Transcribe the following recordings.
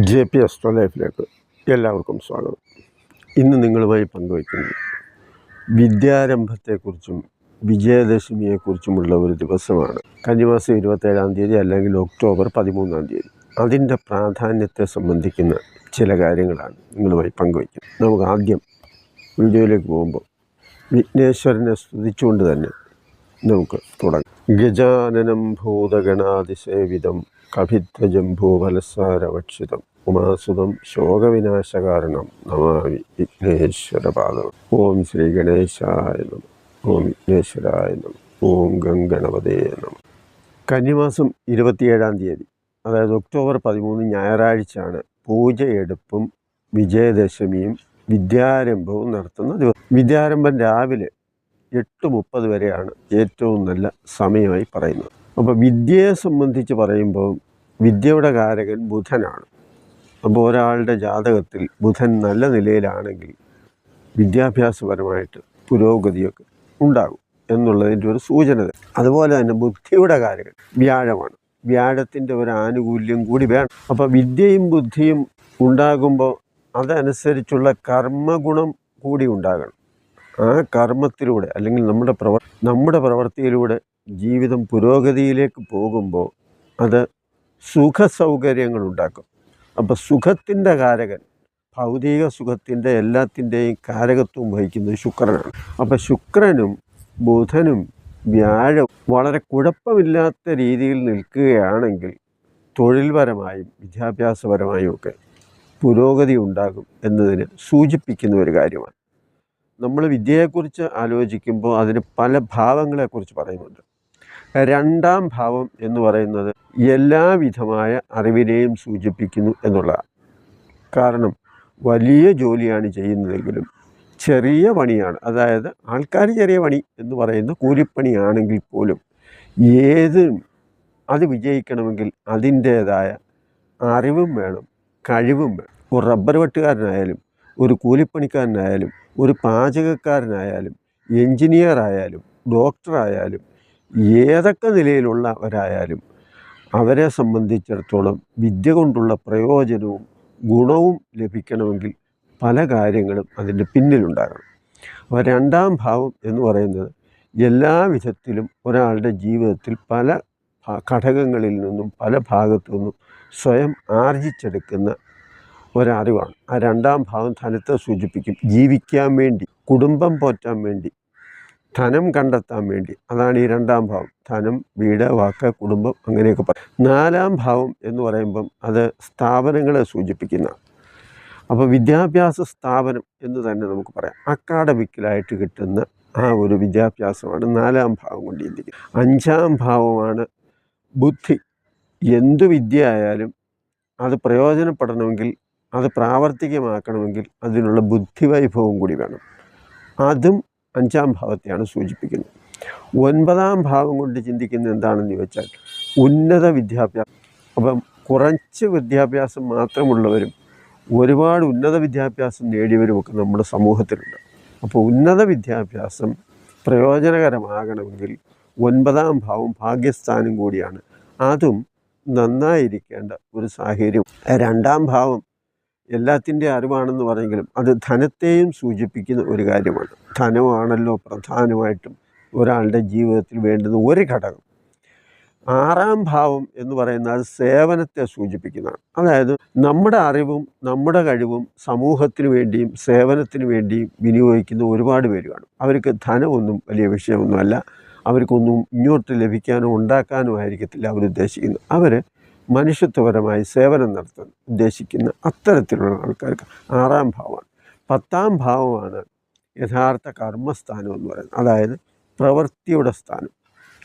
J P astro ലൈഫിലേക്ക് എല്ലാവർക്കും സ്വാഗതം. ഇന്ന് നിങ്ങളുമായി പങ്കുവയ്ക്കുന്നത് വിദ്യാരംഭത്തെക്കുറിച്ചും വിജയദശമിയെക്കുറിച്ചുമുള്ള ഒരു ദിവസമാണ്. കന്നിമാസം ഇരുപത്തേഴാം തീയതി അല്ലെങ്കിൽ ഒക്ടോബർ പതിമൂന്നാം തീയതി. അതിന്റെ പ്രാധാന്യത്തെ സംബന്ധിക്കുന്ന ചില കാര്യങ്ങളാണ് നിങ്ങളുമായി പങ്കുവയ്ക്കുന്നത്. നമുക്ക് ആദ്യം വീഡിയോയിലേക്ക് പോകുമ്പോൾ വിഘ്നേശ്വരനെ സ്തുതിച്ചുകൊണ്ട് തന്നെ നമുക്ക് തുടങ്ങാം. ഗജാനനം ഭൂതഗണാതിസേവിതം കഭിധ്വജംഭൂഫലസാരവക്ഷിതം ഉമാസുതം ശോകവിനാശകാരണം നമാമി വിഘ്നേശ്വരപാദം. ഓം ശ്രീ ഗണേശായ നമ. ഓം വിഘ്നേശ്വരായ നമ. ഓം ഗംഗണപതേ നമ. കന്നിമാസം ഇരുപത്തിയേഴാം തീയതി അതായത് ഒക്ടോബർ പതിമൂന്ന് ഞായറാഴ്ചയാണ് പൂജയെടുപ്പും വിജയദശമിയും വിദ്യാരംഭവും നടത്തുന്ന ദിവസം. വിദ്യാരംഭം രാവിലെ എട്ട് മുപ്പത് വരെയാണ് ഏറ്റവും നല്ല സമയമായി പറയുന്നത്. അപ്പോൾ വിദ്യയെ സംബന്ധിച്ച് പറയുമ്പോൾ വിദ്യയുടെ കാരകൻ ബുധനാണ്. അപ്പോൾ ഒരാളുടെ ജാതകത്തിൽ ബുധൻ നല്ല നിലയിലാണെങ്കിൽ വിദ്യാഭ്യാസപരമായിട്ട് പുരോഗതിയൊക്കെ ഉണ്ടാകും എന്നുള്ളതിന്റെ ഒരു സൂചന അതുപോലെ തന്നെ ബുദ്ധിയുടെ കാരകൻ വ്യാഴമാണ്. വ്യാഴത്തിന്റെ ഒരു ആനുകൂല്യം കൂടി വേണം. അപ്പോൾ വിദ്യയും ബുദ്ധിയും ഉണ്ടാകുമ്പോൾ അതനുസരിച്ചുള്ള കർമ്മഗുണം കൂടി ഉണ്ടാകണം. ആ കർമ്മത്തിലൂടെ അല്ലെങ്കിൽ നമ്മുടെ പ്രവർ നമ്മുടെ പ്രവൃത്തിയിലൂടെ ജീവിതം പുരോഗതിയിലേക്ക് പോകുമ്പോൾ അത് സുഖ സൗകര്യങ്ങൾ ഉണ്ടാക്കും അപ്പോൾ സുഖത്തിന്റെ കാരകൻ ഭൗതിക സുഖത്തിന്റെ എല്ലാത്തിന്റെയും കാരകത്വം വഹിക്കുന്നത് ശുക്രനാണ്. അപ്പോൾ ശുക്രനും ബുധനും വ്യാഴം വളരെ കുഴപ്പമില്ലാത്ത രീതിയിൽ നിൽക്കുകയാണെങ്കിൽ തൊഴിൽപരമായും വിദ്യാഭ്യാസപരമായും ഒക്കെ പുരോഗതി ഉണ്ടാകും എന്നതിന് സൂചിപ്പിക്കുന്ന ഒരു കാര്യമാണ്. നമ്മൾ വിദ്യയെക്കുറിച്ച് ആലോചിക്കുമ്പോൾ അതിന് പല ഭാവങ്ങളെക്കുറിച്ച് പറയുന്നുണ്ട്. രണ്ടാം ഭാവം എന്ന് പറയുന്നത് എല്ലാവിധമായ അറിവിനെയും സൂചിപ്പിക്കുന്നു എന്നുള്ളതാണ്. കാരണം വലിയ ജോലിയാണ് ചെയ്യുന്നതെങ്കിലും ചെറിയ പണിയാണ്. അതായത് ആൾക്കാർ ചെറിയ പണി എന്ന് പറയുന്ന കൂലിപ്പണിയാണെങ്കിൽ പോലും ഏതും അത് വിജയിക്കണമെങ്കിൽ അതിന്റേതായ അറിവും വേണം കഴിവും വേണം. ഒരു റബ്ബർ വെട്ടുകാരനായാലും ഒരു കൂലിപ്പണിക്കാരനായാലും ഒരു പാചകക്കാരനായാലും എഞ്ചിനീയർ ആയാലും ഡോക്ടറായാലും ഏതൊക്കെ നിലയിലുള്ളവരായാലും അവരെ സംബന്ധിച്ചിടത്തോളം വിദ്യ കൊണ്ടുള്ള പ്രയോജനവും ഗുണവും ലഭിക്കണമെങ്കിൽ പല കാര്യങ്ങളും അതിന്റെ പിന്നിലുണ്ടാകണം. അപ്പോൾ രണ്ടാം ഭാവം എന്ന് പറയുന്നത് എല്ലാ വിധത്തിലും ഒരാളുടെ ജീവിതത്തിൽ പല ഘടകങ്ങളിൽ നിന്നും പല ഭാഗത്തു നിന്നും സ്വയം ആർജിച്ചെടുക്കുന്ന ഒരറിവാണ്. ആ രണ്ടാം ഭാവം ധനത്തെ സൂചിപ്പിക്കും. ജീവിക്കാൻ വേണ്ടി കുടുംബം പോറ്റാൻ വേണ്ടി ധനം കണ്ടെത്താൻ വേണ്ടി. അതാണ് ഈ രണ്ടാം ഭാവം. ധനം വീട് വാക്ക് കുടുംബം അങ്ങനെയൊക്കെ പറയും നാലാം ഭാവം എന്ന് പറയുമ്പം അത് സ്ഥാപനങ്ങളെ സൂചിപ്പിക്കുന്ന അപ്പോൾ വിദ്യാഭ്യാസ സ്ഥാപനം എന്ന് തന്നെ നമുക്ക് പറയാം. അക്കാഡമിക്കലായിട്ട് കിട്ടുന്ന ആ ഒരു വിദ്യാഭ്യാസമാണ് നാലാം ഭാവം കൊണ്ട് ചിന്തിക്കുന്നത് അഞ്ചാം ഭാവമാണ് ബുദ്ധി. എന്തു വിദ്യ ആയാലും അത് പ്രയോജനപ്പെടണമെങ്കിൽ അത് പ്രാവർത്തികമാക്കണമെങ്കിൽ അതിനുള്ള ബുദ്ധിവൈഭവം കൂടി വേണം. അതും അഞ്ചാം ഭാവത്തെയാണ് സൂചിപ്പിക്കുന്നത്. ഒൻപതാം ഭാവം കൊണ്ട് ചിന്തിക്കുന്നത് എന്താണെന്ന് ചോദിച്ചാൽ ഉന്നത വിദ്യാഭ്യാസം അപ്പം കുറച്ച് വിദ്യാഭ്യാസം മാത്രമുള്ളവരും ഒരുപാട് ഉന്നത വിദ്യാഭ്യാസം നേടിയവരുമൊക്കെ നമ്മുടെ സമൂഹത്തിലുണ്ട്. അപ്പോൾ ഉന്നത വിദ്യാഭ്യാസം പ്രയോജനകരമാകണമെങ്കിൽ ഒൻപതാം ഭാവം ഭാഗ്യസ്ഥാനം കൂടിയാണ്. അതും നന്നായിരിക്കേണ്ട ഒരു സാഹചര്യം. രണ്ടാം ഭാവം എല്ലാത്തിന്റെ അറിവാണെന്ന് പറഞ്ഞെങ്കിലും അത് ധനത്തെയും സൂചിപ്പിക്കുന്ന ഒരു കാര്യമാണ്. ധനമാണല്ലോ പ്രധാനമായിട്ടും ഒരാളുടെ ജീവിതത്തിൽ വേണ്ടുന്ന ഒരു ഘടകം. ആറാം ഭാവം എന്ന് പറയുന്നത് സേവനത്തെ സൂചിപ്പിക്കുന്നതാണ്. അതായത് നമ്മുടെ അറിവും നമ്മുടെ കഴിവും സമൂഹത്തിന് വേണ്ടിയും സേവനത്തിന് വേണ്ടിയും വിനിയോഗിക്കുന്ന ഒരുപാട് പേര് കാണും അവർക്ക് ധനമൊന്നും വലിയ വിഷയമൊന്നുമല്ല. അവർക്കൊന്നും ഇങ്ങോട്ട് ലഭിക്കാനോ ഉണ്ടാക്കാനോ ആയിരിക്കത്തില്ല അവരുദ്ദേശിക്കുന്നത്. അവർ മനുഷ്യത്വപരമായി സേവനം നടത്താൻ ഉദ്ദേശിക്കുന്ന അത്തരത്തിലുള്ള ആൾക്കാർക്ക് ആറാം ഭാവമാണ്. പത്താം ഭാവമാണ് യഥാർത്ഥ കർമ്മസ്ഥാനം എന്ന് പറയുന്നത്. അതായത് പ്രവൃത്തിയുടെ സ്ഥാനം.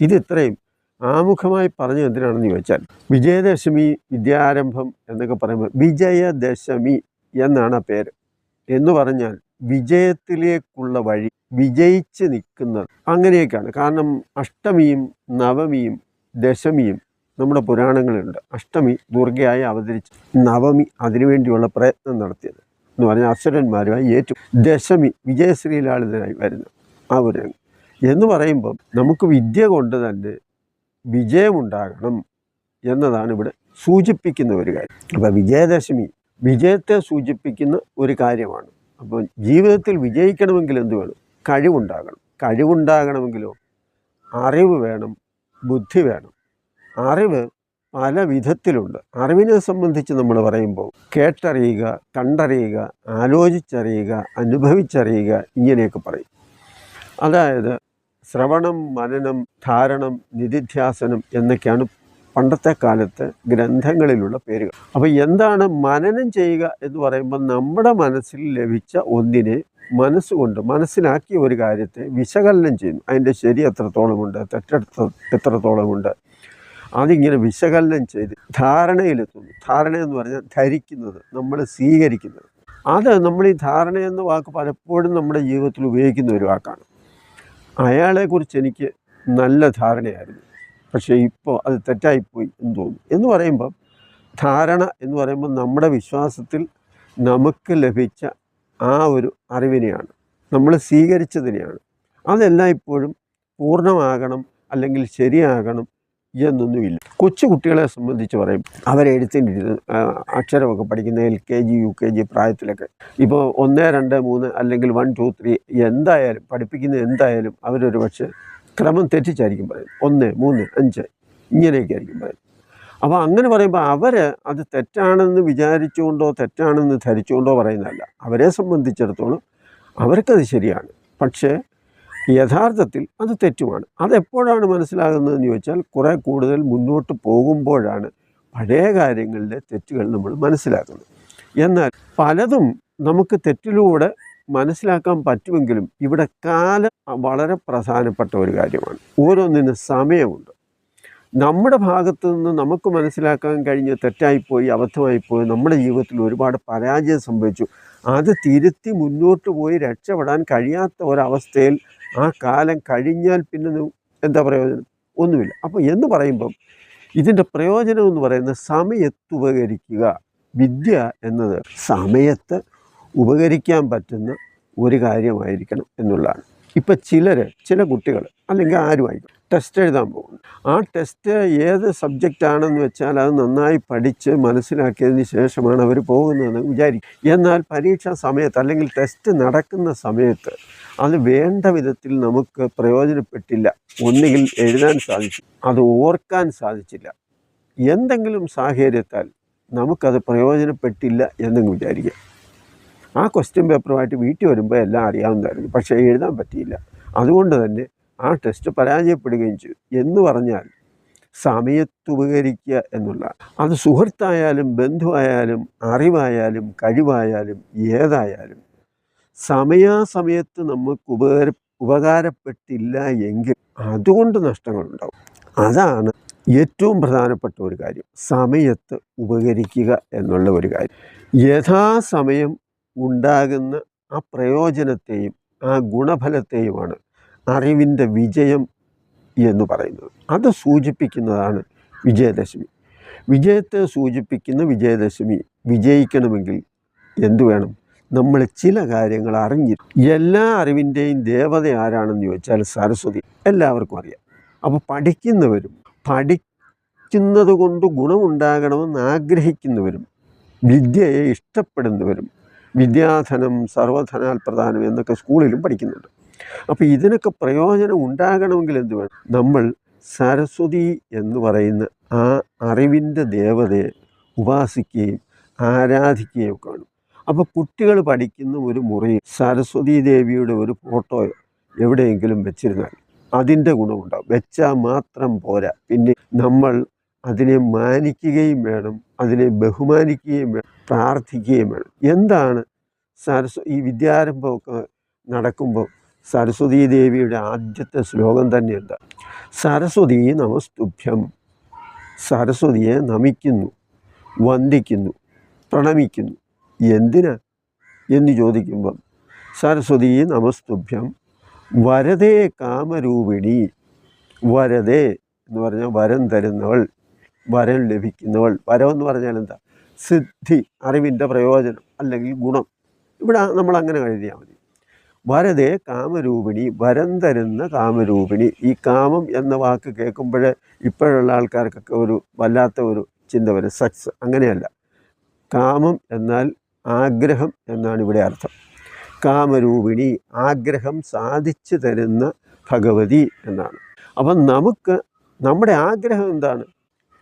ഇത് ഇത്രയും ആമുഖമായി പറഞ്ഞു എന്തിനാണെന്ന് ചോദിച്ചാൽ വിജയദശമി വിദ്യാരംഭം എന്നൊക്കെ പറയുമ്പോൾ വിജയദശമി എന്നാണ് ആ പേര്. എന്ന് പറഞ്ഞാൽ വിജയത്തിലേക്കുള്ള വഴി വിജയിച്ച് നിൽക്കുന്നത് അങ്ങനെയൊക്കെയാണ്. കാരണം അഷ്ടമിയും നവമിയും ദശമിയും നമ്മുടെ പുരാണങ്ങളുണ്ട് അഷ്ടമി ദുർഗയായി അവതരിച്ച് നവമി അതിനുവേണ്ടിയുള്ള പ്രയത്നം നടത്തിയത് എന്ന് പറഞ്ഞാൽ അസുരന്മാരുമായി ഏറ്റു ദശമി വിജയശ്രീലാളിതനായി വരുന്നു ആ ഒരു എന്ന് പറയുമ്പം നമുക്ക് വിദ്യ കൊണ്ട് തന്നെ വിജയമുണ്ടാകണം എന്നതാണ് ഇവിടെ സൂചിപ്പിക്കുന്ന ഒരു കാര്യം. അപ്പോൾ വിജയദശമി വിജയത്തെ സൂചിപ്പിക്കുന്ന ഒരു കാര്യമാണ്. അപ്പോൾ ജീവിതത്തിൽ വിജയിക്കണമെങ്കിൽ എന്ത് വേണം? കഴിവുണ്ടാകണം. കഴിവുണ്ടാകണമെങ്കിലോ അറിവ് വേണം ബുദ്ധി വേണം. അറിവ് പല വിധത്തിലുണ്ട് അറിവിനെ സംബന്ധിച്ച് നമ്മൾ പറയുമ്പോൾ കേട്ടറിയുക കണ്ടറിയുക ആലോചിച്ചറിയുക അനുഭവിച്ചറിയുക ഇങ്ങനെയൊക്കെ പറയും. അതായത് ശ്രവണം മനനം ധാരണം നിധിധ്യാസനം എന്നൊക്കെയാണ് പണ്ടത്തെ കാലത്ത് ഗ്രന്ഥങ്ങളിലുള്ള പേരുകൾ. അപ്പോൾ എന്താണ് മനനം ചെയ്യുക എന്ന് പറയുമ്പോൾ നമ്മുടെ മനസ്സിൽ ലഭിച്ച ഒന്നിനെ മനസ്സുകൊണ്ട് മനസ്സിലാക്കിയ ഒരു കാര്യത്തെ വിശകലനം ചെയ്യുന്നു. അതിന്റെ ശരി എത്രത്തോളമുണ്ട് തെറ്റെടുത്ത് എത്രത്തോളമുണ്ട് അതിങ്ങനെ വിശകലനം ചെയ്ത് ധാരണയിലെത്തുന്നു ധാരണ എന്ന് പറഞ്ഞാൽ ധരിക്കുന്നത് നമ്മൾ സ്വീകരിക്കുന്നത്. അത് നമ്മൾ ഈ ധാരണ എന്ന വാക്ക് പലപ്പോഴും നമ്മുടെ ജീവിതത്തിൽ ഉപയോഗിക്കുന്ന ഒരു വാക്കാണ്. അയാളെക്കുറിച്ച് എനിക്ക് നല്ല ധാരണയായിരുന്നു. പക്ഷേ ഇപ്പോൾ അത് തെറ്റായിപ്പോയി എന്ന് തോന്നുന്നു. എന്ന് പറയുമ്പം ധാരണ എന്ന് പറയുമ്പോൾ നമ്മുടെ വിശ്വാസത്തിൽ നമുക്ക് ലഭിച്ച ആ ഒരു അറിവിനെയാണ്. നമ്മൾ സ്വീകരിച്ചതിനെയാണ്. അതെല്ലാം ഇപ്പോഴും പൂർണമാകണം അല്ലെങ്കിൽ ശരിയാകണം എന്നൊന്നുമില്ല. കൊച്ചു കുട്ടികളെ സംബന്ധിച്ച് പറയും അവരെഴുത്തിന്റെ അക്ഷരമൊക്കെ പഠിക്കുന്ന L K G U K G പ്രായത്തിലൊക്കെ. ഇപ്പോൾ ഒന്ന് രണ്ട് മൂന്ന് അല്ലെങ്കിൽ വൺ ടു ത്രീ എന്തായാലും പഠിപ്പിക്കുന്ന എന്തായാലും അവരൊരു പക്ഷേ ക്രമം തെറ്റിച്ചായിരിക്കും പറയും ഒന്ന് മൂന്ന് അഞ്ച് ഇങ്ങനെയൊക്കെ ആയിരിക്കും പറയും അപ്പോൾ അങ്ങനെ പറയുമ്പോൾ അവർ അത് തെറ്റാണെന്ന് വിചാരിച്ചുകൊണ്ടോ തെറ്റാണെന്ന് ധരിച്ചുകൊണ്ടോ പറയുന്നതല്ല. അവരെ സംബന്ധിച്ചിടത്തോളം അവർക്കത് ശരിയാണ്. പക്ഷേ യഥാർത്ഥത്തിൽ അത് തെറ്റുമാണ്. അതെപ്പോഴാണ് മനസ്സിലാകുന്നതെന്ന് ചോദിച്ചാൽ കുറേ കൂടുതൽ മുന്നോട്ട് പോകുമ്പോഴാണ് പഴയ കാര്യങ്ങളിലെ തെറ്റുകൾ നമ്മൾ മനസ്സിലാക്കുന്നത്. എന്നാൽ പലതും നമുക്ക് തെറ്റിലൂടെ മനസ്സിലാക്കാൻ പറ്റുമെങ്കിലും ഇവിടെ കാലം വളരെ പ്രധാനപ്പെട്ട ഒരു കാര്യമാണ്. ഓരോന്നിനും സമയമുണ്ട്. നമ്മുടെ ഭാഗത്ത് നിന്ന് നമുക്ക് മനസ്സിലാക്കാൻ കഴിഞ്ഞ് തെറ്റായിപ്പോയി അബദ്ധമായിപ്പോയി നമ്മുടെ ജീവിതത്തിൽ ഒരുപാട് പരാജയം സംഭവിച്ചു. അത് തിരുത്തി മുന്നോട്ട് പോയി രക്ഷപ്പെടാൻ കഴിയാത്ത ഒരവസ്ഥയിൽ ആ കാലം കഴിഞ്ഞാൽ പിന്നെ എന്താ പ്രയോജനം? ഒന്നുമില്ല. അപ്പോൾ എന്ന് പറയുമ്പം ഇതിന്റെ പ്രയോജനം എന്ന് പറയുന്നത് സമയത്ത് ഉപകരിക്കുക. വിദ്യ എന്നത് സമയത്ത് ഉപകരിക്കാൻ പറ്റുന്ന ഒരു കാര്യമായിരിക്കണം എന്നുള്ളതാണ്. ഇപ്പം ചിലർ ചില കുട്ടികൾ അല്ലെങ്കിൽ ആരുമായിരിക്കും ടെസ്റ്റ് എഴുതാൻ പോകും ആ ടെസ്റ്റ് ഏത് സബ്ജക്റ്റാണെന്ന് വെച്ചാൽ അത് നന്നായി പഠിച്ച് മനസ്സിലാക്കിയതിന് ശേഷമാണ് അവർ പോകുന്നതെന്ന് വിചാരിക്കും. എന്നാൽ പരീക്ഷാ സമയത്ത് അല്ലെങ്കിൽ ടെസ്റ്റ് നടക്കുന്ന സമയത്ത് അത് വേണ്ട വിധത്തിൽ നമുക്ക് പ്രയോജനപ്പെട്ടില്ല. ഒന്നുകിൽ എഴുതാൻ സാധിച്ചു അത് ഓർക്കാൻ സാധിച്ചില്ല. എന്തെങ്കിലും സാഹചര്യത്താൽ നമുക്കത് പ്രയോജനപ്പെട്ടില്ല എന്നങ്ങ് വിചാരിക്കുക ആ ക്വസ്റ്റ്യൻ പേപ്പറുമായിട്ട് വീട്ടിൽ വരുമ്പോൾ എല്ലാം അറിയാവുന്നതായിരുന്നു പക്ഷേ എഴുതാൻ പറ്റിയില്ല. അതുകൊണ്ട് തന്നെ ആ ടെസ്റ്റ് പരാജയപ്പെടുകയും ചെയ്തു. എന്ന് പറഞ്ഞാൽ സമയത്ത് ഉപകരിക്കുക എന്നുള്ള. അത് സുഹൃത്തായാലും ബന്ധുവായാലും അറിവായാലും കഴിവായാലും ഏതായാലും സമയാസമയത്ത് നമുക്ക് ഉപകാര ഉപകാരപ്പെട്ടില്ല എങ്കിൽ അതുകൊണ്ട് നഷ്ടങ്ങളുണ്ടാവും. അതാണ് ഏറ്റവും പ്രധാനപ്പെട്ട ഒരു കാര്യം. സമയത്ത് ഉപകരിക്കുക എന്നുള്ള ഒരു കാര്യം. യഥാസമയം ഉണ്ടാകുന്ന ആ പ്രയോജനത്തെയും ആ ഗുണഫലത്തെയുമാണ് അറിവിന്റെ വിജയം എന്ന് പറയുന്നത്. അത് സൂചിപ്പിക്കുന്നതാണ് വിജയദശമി. വിജയത്തെ സൂചിപ്പിക്കുന്ന വിജയദശമി വിജയിക്കണമെങ്കിൽ എന്തു വേണം? നമ്മൾ ചില കാര്യങ്ങൾ അറിഞ്ഞി എല്ലാ അറിവിന്റെയും ദേവത ആരാണെന്ന് ചോദിച്ചാൽ സരസ്വതി. എല്ലാവർക്കും അറിയാം. അപ്പോൾ പഠിക്കുന്നവരും പഠിക്കുന്നത് കൊണ്ട് ഗുണമുണ്ടാകണമെന്ന് ആഗ്രഹിക്കുന്നവരും വിദ്യയെ ഇഷ്ടപ്പെടുന്നവരും വിദ്യാധനം സർവധനാൽ പ്രധാനം എന്നൊക്കെ സ്കൂളിലും പഠിക്കുന്നുണ്ട്. അപ്പോൾ ഇതിനൊക്കെ പ്രയോജനം ഉണ്ടാകണമെങ്കിൽ എന്ത് വേണം? നമ്മൾ സരസ്വതി എന്ന് പറയുന്ന ആ അറിവിന്റെ ദേവതയെ ഉപാസിക്കുകയും ആരാധിക്കുകയും ഒക്കെ വേണം അപ്പോൾ കുട്ടികൾ പഠിക്കുന്ന ഒരു മുറി സരസ്വതി ദേവിയുടെ ഒരു ഫോട്ടോ എവിടെയെങ്കിലും വെച്ചിരുന്നാൽ അതിന്റെ ഗുണമുണ്ടാകും വെച്ചാൽ മാത്രം പോരാ. പിന്നെ നമ്മൾ അതിനെ മാനിക്കുകയും വേണം. അതിനെ ബഹുമാനിക്കുകയും വേണം പ്രാർത്ഥിക്കുകയും വേണം. എന്താണ് സരസ്വ ഈ വിദ്യാരംഭമൊക്കെ നടക്കുമ്പോൾ സരസ്വതീ ദേവിയുടെ ആദ്യത്തെ ശ്ലോകം തന്നെ എന്താ? സരസ്വതി നമസ്തുഭ്യം. സരസ്വതിയെ നമിക്കുന്നു വന്ദിക്കുന്നു പ്രണമിക്കുന്നു. എന്തിനാ? എന്ന് ചോദിക്കുമ്പം സരസ്വതി നമസ്തുഭ്യം. വരതേ കാമരൂപിണി. വരതേ എന്ന് പറഞ്ഞാൽ വരം തരുന്നവൾ. വരം ലഭിക്കുന്നവൾ. വരം എന്ന് പറഞ്ഞാൽ എന്താ? സിദ്ധി അറിവിന്റെ പ്രയോജനം അല്ലെങ്കിൽ ഗുണം. ഇവിടെ നമ്മൾ അങ്ങനെ എഴുതിയാൽ മതി. വരതേ കാമരൂപിണി വരം തരുന്ന കാമരൂപിണി. ഈ കാമം എന്ന വാക്ക് കേൾക്കുമ്പോൾ ഇപ്പോഴുള്ള ആൾക്കാർക്കൊക്കെ ഒരു വല്ലാത്ത ഒരു ചിന്ത വരും. സെക്സ് അങ്ങനെയല്ല. കാമം എന്നാൽ ആഗ്രഹം എന്നാണ് ഇവിടെ അർത്ഥം. കാമരൂപിണി ആഗ്രഹം സാധിച്ചു തരുന്ന ഭഗവതി എന്നാണ്. അപ്പം നമുക്ക് നമ്മുടെ ആഗ്രഹം എന്താണ്?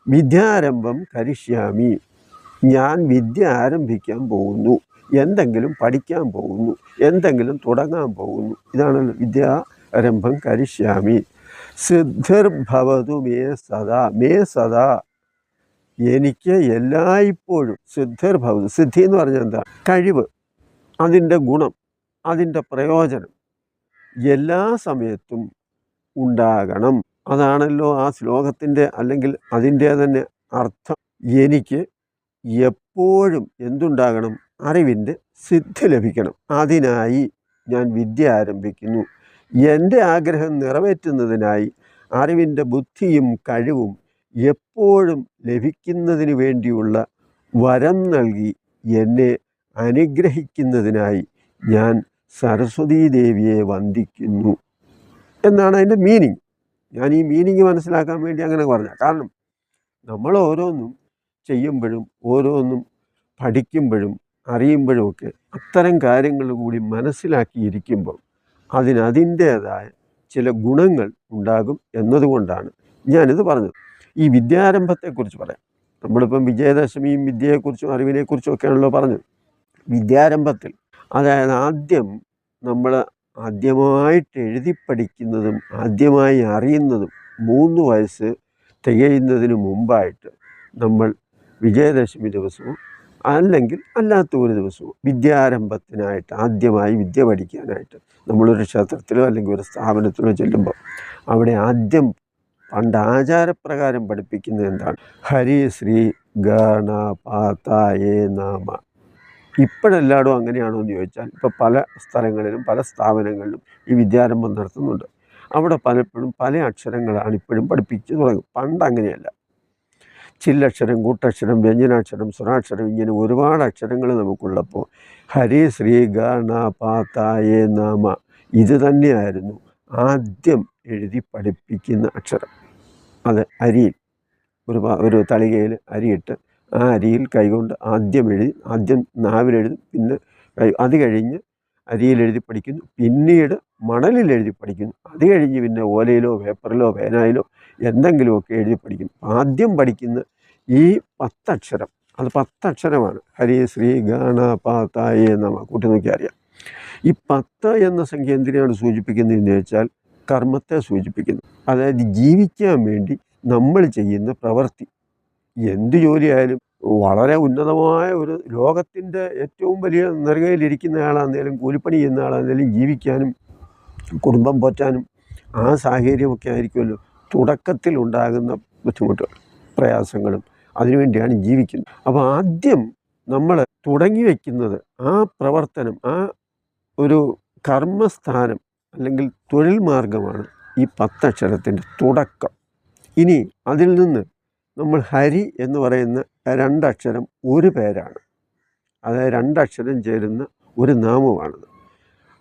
വിദ്യാരംഭം കരിഷ്യാമി. ഞാൻ വിദ്യ ആരംഭിക്കാൻ പോകുന്നു. എന്തെങ്കിലും പഠിക്കാൻ പോകുന്നു. എന്തെങ്കിലും തുടങ്ങാൻ പോകുന്നു. ഇതാണ് വിദ്യാരംഭം കരിഷ്യാമി. സിദ്ധിർഭവതു മേ സദാ. മേ സദാ. എനിക്ക് എല്ലായ്പ്പോഴും സിദ്ധിർഭവതു. സിദ്ധി എന്ന് പറഞ്ഞാൽ എന്താ? കഴിവ്. അതിന്റെ ഗുണം. അതിന്റെ പ്രയോജനം. എല്ലാ സമയത്തും ഉണ്ടാകണം. അതാണല്ലോ ആ ശ്ലോകത്തിന്റെ അല്ലെങ്കിൽ അതിന്റെ തന്നെ അർത്ഥം. എനിക്ക് എപ്പോഴും എന്തുണ്ടാകണം? അറിവിന്റെ സിദ്ധി ലഭിക്കണം. അതിനായി ഞാൻ വിദ്യ ആരംഭിക്കുന്നു. എന്റെ ആഗ്രഹം നിറവേറ്റുന്നതിനായി അറിവിന്റെ ബുദ്ധിയും കഴിവും എപ്പോഴും ലഭിക്കുന്നതിന് വേണ്ടിയുള്ള വരം നൽകി എന്നെ അനുഗ്രഹിക്കുന്നതിനായി ഞാൻ സരസ്വതീ ദേവിയെ വന്ദിക്കുന്നു. എന്നാണ് അതിന്റെ മീനിങ്. ഞാൻ ഈ മീനിങ് മനസ്സിലാക്കാൻ വേണ്ടി അങ്ങനെ പറഞ്ഞ കാരണം നമ്മൾ ഓരോന്നും ചെയ്യുമ്പോഴും ഓരോന്നും പഠിക്കുമ്പോഴും അറിയുമ്പോഴും ഒക്കെ അത്തരം കാര്യങ്ങൾ കൂടി മനസ്സിലാക്കിയിരിക്കുമ്പോൾ അതിന് അതിന്റേതായ ചില ഗുണങ്ങൾ ഉണ്ടാകും എന്നതുകൊണ്ടാണ് ഞാനിത് പറഞ്ഞത്. ഈ വിദ്യാരംഭത്തെക്കുറിച്ച് പറയാം. നമ്മളിപ്പം വിജയദശമിയും വിദ്യയെക്കുറിച്ചും അറിവിനെക്കുറിച്ചും ഒക്കെയാണല്ലോ പറഞ്ഞത്. വിദ്യാരംഭത്തിൽ അതായത് ആദ്യം നമ്മൾ ആദ്യമായിട്ട് എഴുതി പഠിക്കുന്നതും ആദ്യമായി അറിയുന്നതും മൂന്ന് വയസ്സ് തികയുന്നതിന് മുമ്പായിട്ട് നമ്മൾ വിജയദശമി ദിവസവും അല്ലെങ്കിൽ അല്ലാത്ത ഒരു ദിവസവും വിദ്യാരംഭത്തിനായിട്ട് ആദ്യമായി വിദ്യ പഠിക്കാനായിട്ട് നമ്മളൊരു ക്ഷേത്രത്തിലോ അല്ലെങ്കിൽ ഒരു സ്ഥാപനത്തിലോ ചെല്ലുമ്പോൾ അവിടെ ആദ്യം പണ്ട് ആചാരപ്രകാരം പഠിപ്പിക്കുന്നത് എന്താണ്? ഹരി ശ്രീ ഗണ ഗണപാതായേ നാമ. ഇപ്പോഴെല്ലായിടും അങ്ങനെയാണോ എന്ന് ചോദിച്ചാൽ ഇപ്പോൾ പല സ്ഥലങ്ങളിലും പല സ്ഥാപനങ്ങളിലും ഈ വിദ്യാരംഭം നടത്തുന്നുണ്ട്. അവിടെ പലപ്പോഴും പല അക്ഷരങ്ങളാണ് ഇപ്പോഴും പഠിപ്പിച്ച് തുടങ്ങും. പണ്ട് അങ്ങനെയല്ല. ചില്ലക്ഷരം കൂട്ടക്ഷരം വ്യഞ്ജനാക്ഷരം സ്വരാക്ഷരം ഇങ്ങനെ ഒരുപാട് അക്ഷരങ്ങൾ നമുക്കുള്ളപ്പോൾ ഹരി ശ്രീ ഗണ പാതായേ നാമ ഇത് തന്നെയായിരുന്നു ആദ്യം എഴുതി പഠിപ്പിക്കുന്ന അക്ഷരം. അത് അരിയിൽ ഒരു ഒരു തളികയിൽ അരിയിട്ട് ആ അരിയിൽ കൈകൊണ്ട് ആദ്യം എഴുതി ആദ്യം നാവിലെഴുതും പിന്നെ അത് കഴിഞ്ഞ് അരിയിൽ എഴുതി പഠിക്കുന്നു. പിന്നീട് മണലിൽ എഴുതി പഠിക്കുന്നു. അത് കഴിഞ്ഞ് പിന്നെ ഓലയിലോ പേപ്പറിലോ പേനായിലോ എന്തെങ്കിലുമൊക്കെ എഴുതി പഠിക്കും ആദ്യം പഠിക്കുന്ന ഈ പത്തക്ഷരം അത് പത്തക്ഷരമാണ്. ഹരി ശ്രീ ഗണ പാതായ നമ കൂട്ടി നോക്കി അറിയാം. ഈ പത്ത് എന്ന സംഖ്യ എന്തിനാണ് സൂചിപ്പിക്കുന്നതെന്ന് വെച്ചാൽ കർമ്മത്തെ സൂചിപ്പിക്കുന്നു. അതായത് ജീവിക്കാൻ വേണ്ടി നമ്മൾ ചെയ്യുന്ന പ്രവൃത്തി. എന്ത് ജോലിയായാലും വളരെ ഉന്നതമായ ഒരു ലോകത്തിന്റെ ഏറ്റവും വലിയ നെറുകയിലിരിക്കുന്ന ആളാണെങ്കിലും കൂലിപ്പണി ചെയ്യുന്ന ആളാണെങ്കിലും ജീവിക്കാനും കുടുംബം പോറ്റാനും ആ സാഹചര്യമൊക്കെ ആയിരിക്കുമല്ലോ. തുടക്കത്തിൽ ഉണ്ടാകുന്ന ബുദ്ധിമുട്ടുകൾ പ്രയാസങ്ങളും അതിനുവേണ്ടിയാണ് ജീവിക്കുന്നത്. അപ്പോൾ ആദ്യം നമ്മൾ തുടങ്ങി വയ്ക്കുന്നത് ആ പ്രവർത്തനം ആ ഒരു കർമ്മസ്ഥാനം അല്ലെങ്കിൽ തൊഴിൽ മാർഗമാണ് ഈ പത്തക്ഷരത്തിന്റെ തുടക്കം. ഇനി അതിൽ നിന്ന് നമ്മൾ ഹരി എന്ന് പറയുന്ന രണ്ടക്ഷരം ഒരു പേരാണ്. അതായത് രണ്ടക്ഷരം ചേരുന്ന ഒരു നാമമാണത്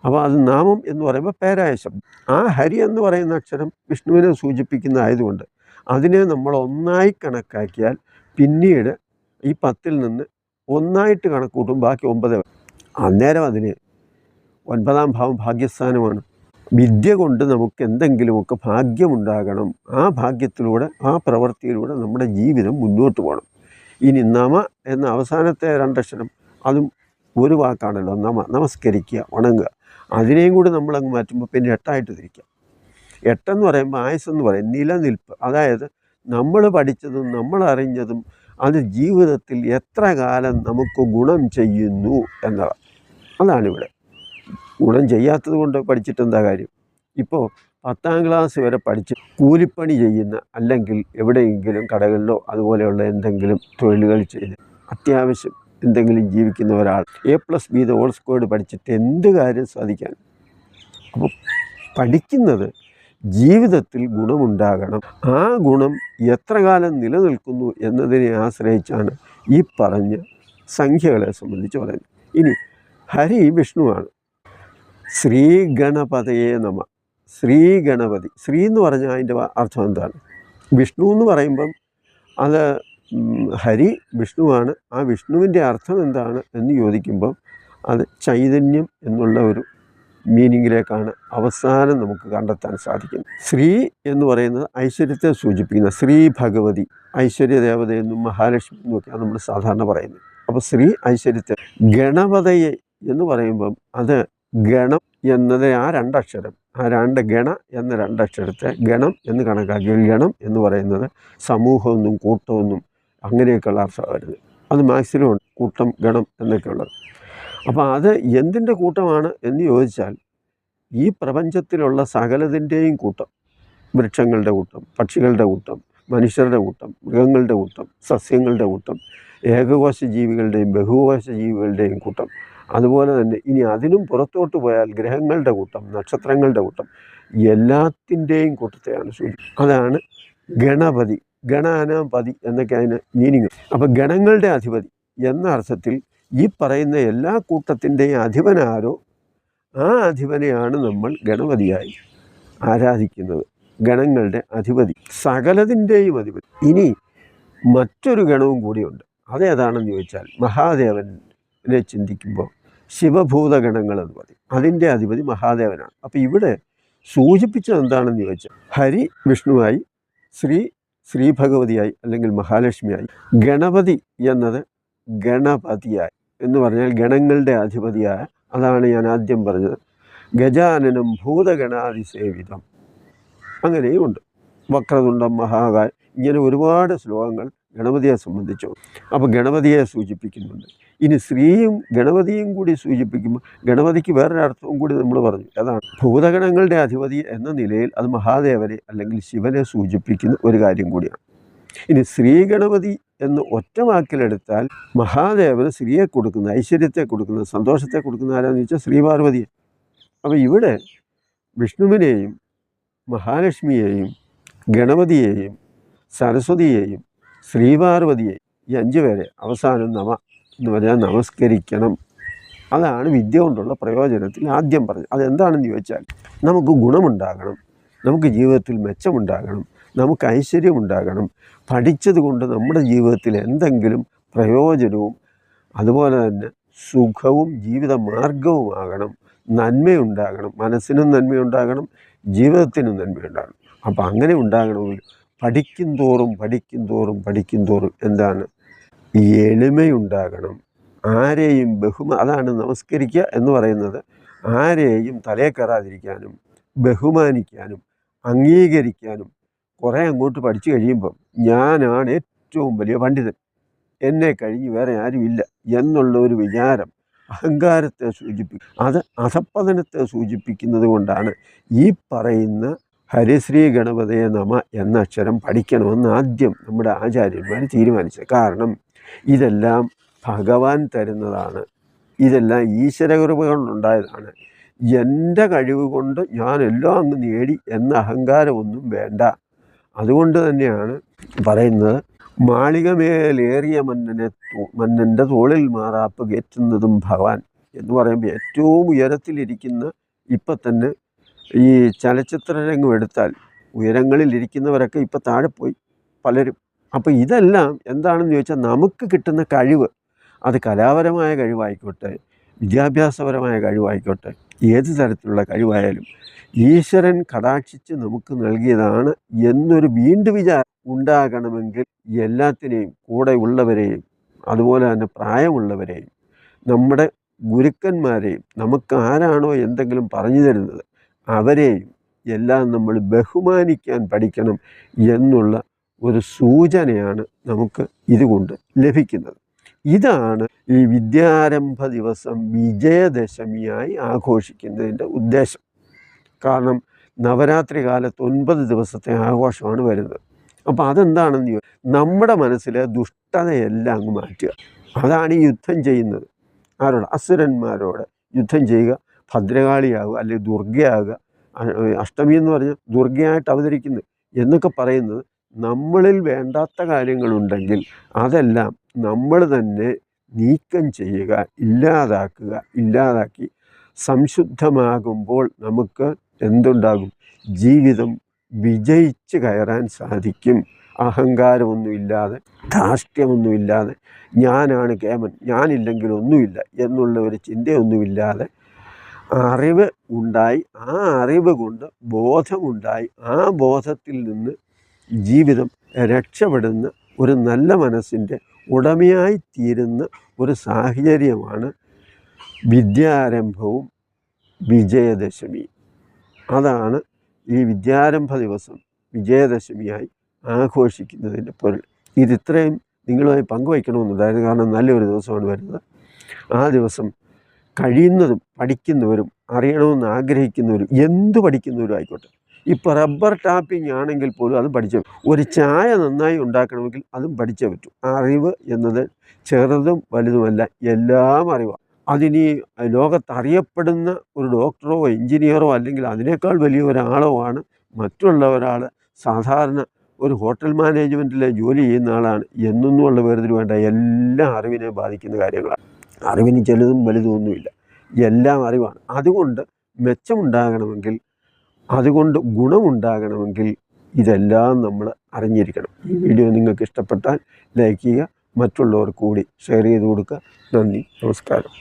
അപ്പോൾ അത് നാമം എന്ന് പറയുമ്പോൾ പേരായ ശബ്ദം. ആ ഹരി എന്ന് പറയുന്ന അക്ഷരം വിഷ്ണുവിനെ സൂചിപ്പിക്കുന്നതായതുകൊണ്ട് അതിനെ നമ്മൾ ഒന്നായി കണക്കാക്കിയാൽ പിന്നീട് ഈ പത്തിൽ നിന്ന് ഒന്നായിട്ട് കണക്കൂട്ടും ബാക്കി ഒമ്പത്. അന്നേരം അതിന് ഒൻപതാം ഭാവം ഭാഗ്യസ്ഥാനമാണ്. വിദ്യ കൊണ്ട് നമുക്ക് എന്തെങ്കിലുമൊക്കെ ഭാഗ്യമുണ്ടാകണം. ആ ഭാഗ്യത്തിലൂടെ ആ പ്രവൃത്തിയിലൂടെ നമ്മുടെ ജീവിതം മുന്നോട്ട് പോകണം. ഇനി നമ എന്ന അവസാനത്തെ രണ്ടക്ഷരം അതും ഒരു വാക്കാണല്ലോ. നമ നമസ്കരിക്കുക വണങ്ങുക. അതിനെയും കൂടി നമ്മളങ്ങ് മാറ്റുമ്പോൾ പിന്നെ എട്ടായിട്ട് തിരിക്കാം. എട്ടെന്ന് പറയുമ്പോൾ ആയുസെന്ന് പറയും നിലനിൽപ്പ്. അതായത് നമ്മൾ പഠിച്ചതും നമ്മൾ അറിഞ്ഞതും അത് ജീവിതത്തിൽ എത്ര കാലം നമുക്ക് ഗുണം ചെയ്യുന്നു എന്നതാണ്. അതാണിവിടെ. ഗുണം ചെയ്യാത്തത് കൊണ്ട് പഠിച്ചിട്ട് എന്താ കാര്യം? ഇപ്പോൾ പത്താം ക്ലാസ് വരെ പഠിച്ച് കൂലിപ്പണി ചെയ്യുന്ന അല്ലെങ്കിൽ എവിടെയെങ്കിലും കടകളിലോ അതുപോലെയുള്ള എന്തെങ്കിലും തൊഴിലുകൾ ചെയ്ത് അത്യാവശ്യം എന്തെങ്കിലും ജീവിക്കുന്ന ഒരാൾ A plus B whole squared പഠിച്ചിട്ട് എന്ത് കാര്യം സാധിക്കാൻ? അപ്പോൾ പഠിക്കുന്നത് ജീവിതത്തിൽ ഗുണമുണ്ടാകണം. ആ ഗുണം എത്ര കാലം നിലനിൽക്കുന്നു എന്നതിനെ ആശ്രയിച്ചാണ് ഈ പറഞ്ഞ സംഖ്യകളെ സംബന്ധിച്ച് പറയുന്നത്. ഇനി ഹരി വിഷ്ണുവാണ് ശ്രീ ഗണപതയെ നമ. ശ്രീഗണപതി. ശ്രീ എന്ന് പറഞ്ഞാൽ അതിന്റെ അർത്ഥം എന്താണ്? വിഷ്ണു എന്ന് പറയുമ്പം അത് ഹരി വിഷ്ണുവാണ്. ആ വിഷ്ണുവിന്റെ അർത്ഥം എന്താണ് എന്ന് ചോദിക്കുമ്പം അത് ചൈതന്യം എന്നുള്ള ഒരു മീനിങ്ങിലേക്കാണ് അവസാനം നമുക്ക് കണ്ടെത്താൻ സാധിക്കുന്നത്. ശ്രീ എന്ന് പറയുന്നത് ഐശ്വര്യത്തെ സൂചിപ്പിക്കുന്ന ശ്രീ ഭഗവതി. ഐശ്വര്യ ദേവതയെന്നും മഹാലക്ഷ്മി എന്നും ഒക്കെയാണ് നമ്മൾ സാധാരണ പറയുന്നത്. അപ്പോൾ ശ്രീ ഐശ്വര്യത്തെ ഗണപതയെ എന്ന് പറയുമ്പം അത് ഗണം എന്നത് ആ രണ്ടക്ഷരം. ആ രണ്ട് ഗണ എന്ന രണ്ടക്ഷരത്തെ ഗണം എന്ന് കണക്കാക്കി ഗണം എന്ന് പറയുന്നത് സമൂഹമൊന്നും കൂട്ടമൊന്നും അങ്ങനെയൊക്കെയുള്ള അർത്ഥം അത് ഉണ്ട് കൂട്ടം ഗണം എന്നൊക്കെയുള്ളത്. അപ്പോൾ അത് എന്തിന്റെ കൂട്ടമാണ് എന്ന് ചോദിച്ചാൽ ഈ പ്രപഞ്ചത്തിലുള്ള സകലതിന്റെയും കൂട്ടം വൃക്ഷങ്ങളുടെ കൂട്ടം പക്ഷികളുടെ കൂട്ടം മനുഷ്യരുടെ കൂട്ടം മൃഗങ്ങളുടെ കൂട്ടം സസ്യങ്ങളുടെ കൂട്ടം ഏകകോശ ജീവികളുടെയും ബഹുകോശ ജീവികളുടെയും കൂട്ടം അതുപോലെ തന്നെ ഇനി അതിനും പുറത്തോട്ട് പോയാൽ ഗ്രഹങ്ങളുടെ കൂട്ടം നക്ഷത്രങ്ങളുടെ കൂട്ടം എല്ലാത്തിന്റെയും കൂട്ടത്തെയാണ് സൂര്യൻ അതാണ് ഗണപതി ഗണാനാപതി എന്നൊക്കെ അതിന് മീനിങ് അപ്പോൾ ഗണങ്ങളുടെ അധിപതി എന്ന അർത്ഥത്തിൽ ഈ പറയുന്ന എല്ലാ കൂട്ടത്തിന്റെയും അധിപനാരോ ആ അധിപനെയാണ് നമ്മൾ ഗണപതിയായി ആരാധിക്കുന്നത്. ഗണങ്ങളുടെ അധിപതി സകലതിന്റെയും അധിപതി. ഇനി മറ്റൊരു ഗണവും കൂടിയുണ്ട്. അതേതാണെന്ന് ചോദിച്ചാൽ മഹാദേവനെ ചിന്തിക്കുമ്പോൾ ശിവഭൂതഗണങ്ങൾ എന്ന് പറയും. അതിന്റെ അധിപതി മഹാദേവനാണ്. അപ്പോൾ ഇവിടെ സൂചിപ്പിച്ചത് എന്താണെന്ന് ചോദിച്ചാൽ ഹരി വിഷ്ണുവായി ശ്രീ ശ്രീ ഭഗവതിയായി അല്ലെങ്കിൽ മഹാലക്ഷ്മിയായി ഗണപതി എന്നത് ഗണപതിയായി എന്ന് പറഞ്ഞാൽ ഗണങ്ങളുടെ അധിപതിയായ അതാണ് ഞാൻ ആദ്യം പറഞ്ഞത്. ഗജാനനം ഭൂതഗണാതിസേവിതം. അങ്ങനെയുമുണ്ട് വക്രതുണ്ടം മഹാകാൽ ഇങ്ങനെ ഒരുപാട് ശ്ലോകങ്ങൾ ഗണപതിയെ സംബന്ധിച്ചു. അപ്പോൾ ഗണപതിയെ സൂചിപ്പിക്കുന്നുണ്ട്. ഇനി സ്ത്രീയും ഗണപതിയും കൂടി സൂചിപ്പിക്കുമ്പോൾ ഗണപതിക്ക് വേറൊരർത്ഥവും കൂടി നമ്മൾ പറഞ്ഞു. അതാണ് ഭൂതഗണങ്ങളുടെ അധിപതി എന്ന നിലയിൽ അത് മഹാദേവനെ അല്ലെങ്കിൽ ശിവനെ സൂചിപ്പിക്കുന്ന ഒരു കാര്യം കൂടിയാണ്. ഇനി ശ്രീ ഗണപതി എന്ന് ഒറ്റ വാക്കിലെടുത്താൽ മഹാദേവന് സ്ത്രീയെ കൊടുക്കുന്ന ഐശ്വര്യത്തെ കൊടുക്കുന്ന സന്തോഷത്തെ കൊടുക്കുന്ന ആരാന്ന് വെച്ചാൽ ശ്രീപാർവതിയെ അപ്പോൾ ഇവിടെ വിഷ്ണുവിനെയും മഹാലക്ഷ്മിയെയും ഗണപതിയെയും സരസ്വതിയെയും ശ്രീപാർവതിയെയും ഈ അഞ്ചു പേരെ അവസാനം നമ എന്ന് പറഞ്ഞാൽ നമസ്കരിക്കണം. അതാണ് വിദ്യ കൊണ്ടുള്ള പ്രയോജനത്തിൽ ആദ്യം പറഞ്ഞത്. അതെന്താണെന്ന് ചോദിച്ചാൽ നമുക്ക് ഗുണമുണ്ടാകണം. നമുക്ക് ജീവിതത്തിൽ മെച്ചമുണ്ടാകണം. നമുക്ക് ഐശ്വര്യമുണ്ടാകണം. പഠിച്ചത് കൊണ്ട് നമ്മുടെ ജീവിതത്തിൽ എന്തെങ്കിലും പ്രയോജനവും അതുപോലെ തന്നെ സുഖവും ജീവിത മാർഗവുമാകണം നന്മയുണ്ടാകണം. മനസ്സിനും നന്മയുണ്ടാകണം. ജീവിതത്തിനും നന്മയുണ്ടാകണം. അപ്പോൾ അങ്ങനെ ഉണ്ടാകണമെങ്കിൽ പഠിക്കും തോറും പഠിക്കും തോറും പഠിക്കും തോറും എന്താണ്? എളിമയുണ്ടാകണം. ആരെയും ബഹുമ അതാണ് നമസ്കരിക്കുക എന്ന് പറയുന്നത്. ആരെയും തലേ കയറാതിരിക്കാനും ബഹുമാനിക്കാനും അംഗീകരിക്കാനും കുറേ അങ്ങോട്ട് പഠിച്ചു കഴിയുമ്പം ഞാനാണ് ഏറ്റവും വലിയ പണ്ഡിതൻ. എന്നെ കഴിഞ്ഞ് വേറെ ആരുമില്ല എന്നുള്ള ഒരു വിചാരം അഹങ്കാരത്തെ സൂചിപ്പിക്കും അത് അധപ്പതനത്തെ സൂചിപ്പിക്കുന്നത് കൊണ്ടാണ് ഈ പറയുന്ന ഹരിശ്രീ ഗണപതയെ നമ എന്ന അക്ഷരം പഠിക്കണമെന്ന് ആദ്യം നമ്മുടെ ആചാര്യന്മാർ തീരുമാനിച്ചത്. കാരണം ഇതെല്ലാം ഭഗവാൻ തരുന്നതാണ്. ഇതെല്ലാം ഈശ്വരകൃപ കൊണ്ടുണ്ടായതാണ് എന്റെ കഴിവ് കൊണ്ട് ഞാൻ എല്ലാം അങ്ങ് നേടി എന്ന അഹങ്കാരമൊന്നും വേണ്ട. അതുകൊണ്ട് തന്നെയാണ് പറയുന്നത് മാളികമേലേറിയ മന്നനെ മന്നന്റെ തോളിൽ മാറാപ്പ് കയറ്റുന്നതും ഭഗവാൻ എന്ന് പറയുമ്പോൾ ഏറ്റവും ഉയരത്തിലിരിക്കുന്ന ഇപ്പം തന്നെ ഈ ചലച്ചിത്ര രംഗം എടുത്താൽ ഉയരങ്ങളിലിരിക്കുന്നവരൊക്കെ ഇപ്പം താഴെ പോയി പലരും അപ്പോൾ ഇതെല്ലാം എന്താണെന്ന് ചോദിച്ചാൽ നമുക്ക് കിട്ടുന്ന കഴിവ് അത് കലാപരമായ കഴിവായിക്കോട്ടെ വിദ്യാഭ്യാസപരമായ കഴിവായിക്കോട്ടെ ഏത് തരത്തിലുള്ള കഴിവായാലും ഈശ്വരൻ കടാക്ഷിച്ച് നമുക്ക് നൽകിയതാണ് എന്നൊരു വീണ്ടും വിചാരം ഉണ്ടാകണമെങ്കിൽ എല്ലാത്തിനെയും കൂടെ ഉള്ളവരെയും അതുപോലെ തന്നെ പ്രായമുള്ളവരെയും നമ്മുടെ ഗുരുക്കന്മാരെയും നമുക്ക് ആരാണോ എന്തെങ്കിലും പറഞ്ഞു തരുന്നത് അവരെയും എല്ലാം നമ്മൾ ബഹുമാനിക്കാൻ പഠിക്കണം എന്നുള്ള ഒരു സൂചനയാണ് നമുക്ക് ഇതുകൊണ്ട് ലഭിക്കുന്നത്. ഇതാണ് ഈ വിദ്യാരംഭ ദിവസം വിജയദശമിയായി ആഘോഷിക്കുന്നതിന്റെ ഉദ്ദേശം. കാരണം നവരാത്രി കാലത്ത് ഒൻപത് ദിവസത്തെ ആഘോഷമാണ് വരുന്നത്. അപ്പോൾ അതെന്താണെന്ന് ചോദിച്ചാൽ നമ്മുടെ മനസ്സിലെ ദുഷ്ടതയെല്ലാം അങ്ങ് മാറ്റുക. അതാണ് ഈ യുദ്ധം ചെയ്യുന്നത്. ആരോട്? അസുരന്മാരോട് യുദ്ധം ചെയ്യുക. ഭദ്രകാളിയാവുക അല്ലെങ്കിൽ ദുർഗയാകുക അഷ്ടമി എന്ന് പറഞ്ഞാൽ ദുർഗയായിട്ട് അവതരിക്കുന്നത് എന്നൊക്കെ പറയുന്നത് നമ്മളിൽ വേണ്ടാത്ത കാര്യങ്ങളുണ്ടെങ്കിൽ അതെല്ലാം നമ്മൾ തന്നെ നീക്കം ചെയ്യുക ഇല്ലാതാക്കുക ഇല്ലാതാക്കി സംശുദ്ധമാകുമ്പോൾ നമുക്ക് എന്തുണ്ടാകും? ജീവിതം വിജയിച്ച് കയറാൻ സാധിക്കും. അഹങ്കാരമൊന്നുമില്ലാതെ ധാർഷ്ട്യമൊന്നുമില്ലാതെ ഞാനാണ് കേമൻ ഞാനില്ലെങ്കിൽ ഒന്നുമില്ല എന്നുള്ള ഒരു ചിന്തയൊന്നുമില്ലാതെ അറിവ് ഉണ്ടായി ആ അറിവ് കൊണ്ട് ബോധമുണ്ടായി ആ ബോധത്തിൽ നിന്ന് ജീവിതം രക്ഷപ്പെടുന്ന ഒരു നല്ല മനസ്സിന്റെ ഉടമയായി തീരുന്ന ഒരു സാഹചര്യമാണ് വിദ്യാരംഭവും വിജയദശമി. അതാണ് ഈ വിദ്യാരംഭ ദിവസം വിജയദശമിയായി ആഘോഷിക്കുന്നതിന്റെ പൊരുൾ. ഇതിത്രയും നിങ്ങളുമായി പങ്കുവയ്ക്കണമെന്നുണ്ടായിരുന്നു. കാരണം നല്ലൊരു ദിവസമാണ് വരുന്നത്. ആ ദിവസം കഴിയുന്നതും പഠിക്കുന്നവരും അറിയണമെന്ന് ആഗ്രഹിക്കുന്നവരും എന്തു പഠിക്കുന്നവരും ആയിക്കോട്ടെ. ഇപ്പോൾ റബ്ബർ ടാപ്പിംഗ് ആണെങ്കിൽ പോലും അത് പഠിച്ചേ? ഒരു ചായ നന്നായി ഉണ്ടാക്കണമെങ്കിൽ അതും പഠിച്ചേ പറ്റൂ. അറിവ് എന്നത് ചെറുതും വലുതുമല്ല എല്ലാം അറിവാണ് അതിനി ലോകത്ത് അറിയപ്പെടുന്ന ഒരു ഡോക്ടറോ എഞ്ചിനീയറോ അല്ലെങ്കിൽ അതിനേക്കാൾ വലിയ ഒരാളോ ആണ് മറ്റുള്ള ഒരാൾ സാധാരണ ഒരു ഹോട്ടൽ മാനേജ്മെന്റിലെ ജോലി ചെയ്യുന്ന ആളാണ്. എന്നൊന്നുമുള്ള വേർതിരിവ് വേണ്ട. എല്ലാ അറിവിനെ ബാധിക്കുന്ന കാര്യങ്ങളാണ് അറിവിന് ചെറുതും വലുതും ഒന്നുമില്ല എല്ലാം അറിവാണ്. അതുകൊണ്ട് മെച്ചമുണ്ടാകണമെങ്കിൽ അതുകൊണ്ട് ഗുണമുണ്ടാകണമെങ്കിൽ ഇതെല്ലാം നമ്മൾ അറിഞ്ഞിരിക്കണം. ഈ വീഡിയോ നിങ്ങൾക്ക് ഇഷ്ടപ്പെട്ടാൽ ലൈക്ക് ചെയ്യുക മറ്റുള്ളവർക്ക് കൂടി ഷെയർ ചെയ്ത് കൊടുക്കുക. നന്ദി നമസ്കാരം.